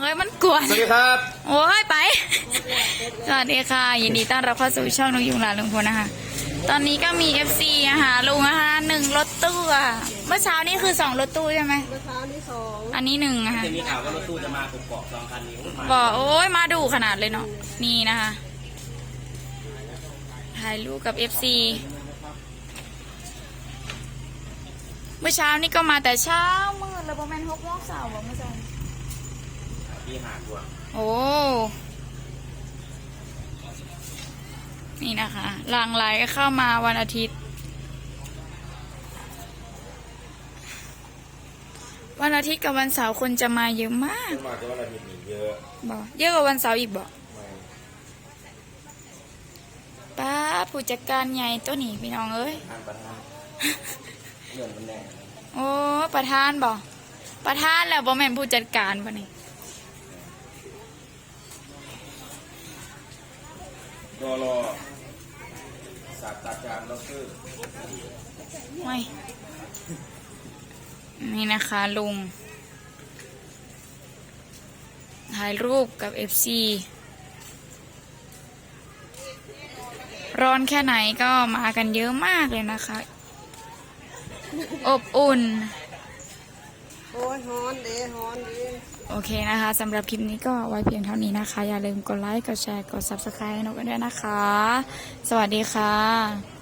เอ้ยมันกวนสวัสดีครับ โอ้ยไป สวัสดีค่ะ ยินดีต้อนรับเข้าสู่ช่องนกยุงหลานลุงพลนะคะ ตอนนี้ก็มี FC อะค่ะลุงนะคะหนึ่งรถตู้อะเมื่อเช้านี่คือสองรถตู้ใช่ไหมเมื่อเช้านี้สองอันนี้หนึ่งอะค่ะจะมีข่าวว่ารถตู้จะมากกอกสองคันนี้มาบอกโอ้ยมาดูขนาดเลยเนาะนี่นะคะถ่ายรูปกับ FC เมื่อเช้านี่ก็มาแต่เช้ามืดเลยประมาณหกโมงเช้าบอกเมื่อเช้า ที่หาดด้วยโอ้นี่นะคะหลังไหลเข้ามาวันอาทิตย์ วันอาทิตย์กับวันเสาร์คนจะมาเยอะมากมาจะวันอาทิตย์นี่เยอะบอกเยอะกว่าวันเสาร์อีกบอกไม่ป้าผู้จัดการใหญ่ตัวนี้พี่น้องเอ้ยทานประธานเงินมันแน่โอ้ประธานบอกประธานแล้วบ่แม่นผู้จัดการปะนี่ รอรอศาสตราจารย์ดอกเตอร์ไม่นี่นะคะลุง ถ่ายรูปกับ FC ร้อนแค่ไหนก็มากันเยอะมากเลยนะคะ อบอุ่น โอ้ยฮอนเดฮอนเด โอเคนะคะสำหรับคลิปนี้ก็ไว้เพียงเท่านี้นะคะ อย่าลืมกดไลค์ กดแชร์ กด Subscribe ให้นกกันด้วยนะคะ สวัสดีค่ะ